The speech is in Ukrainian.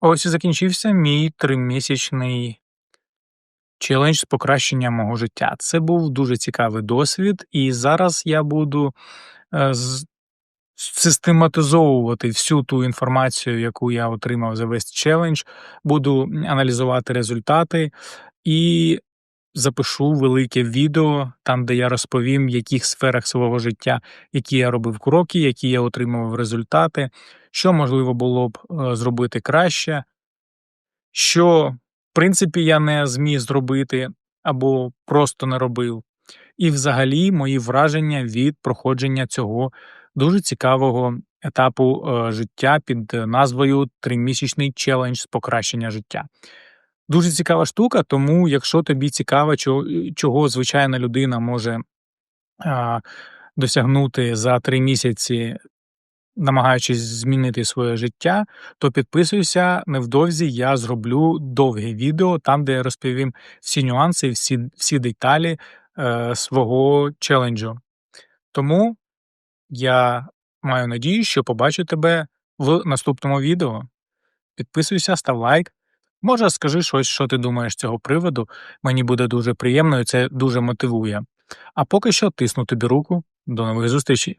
Ось і закінчився мій тримісячний челендж з покращення мого життя. Це був дуже цікавий досвід, і зараз я буду е, систематизовувати всю ту інформацію, яку я отримав за весь челендж, буду аналізувати результати і запишу велике відео, там, де я розповім, в яких сферах свого життя, які я робив кроки, які я отримував результати, що можливо було б е, зробити краще, що, в принципі, я не зміг зробити або просто не робив. І взагалі мої враження від проходження цього дуже цікавого етапу е, життя під назвою Тримісячний челендж з покращення життя. Дуже цікава штука, тому якщо тобі цікаво, чого, звичайна людина може а, досягнути за три місяці, намагаючись змінити своє життя, то підписуйся. Невдовзі я зроблю довге відео, там, де я розповім всі нюанси, всі, всі деталі е, свого челенджу. Тому я маю надію, що побачу тебе в наступному відео. Підписуйся, став лайк. Може, скажи щось, що ти думаєш з цього приводу. Мені буде дуже приємно і це дуже мотивує. А поки що тисну тобі руку. До нових зустрічей.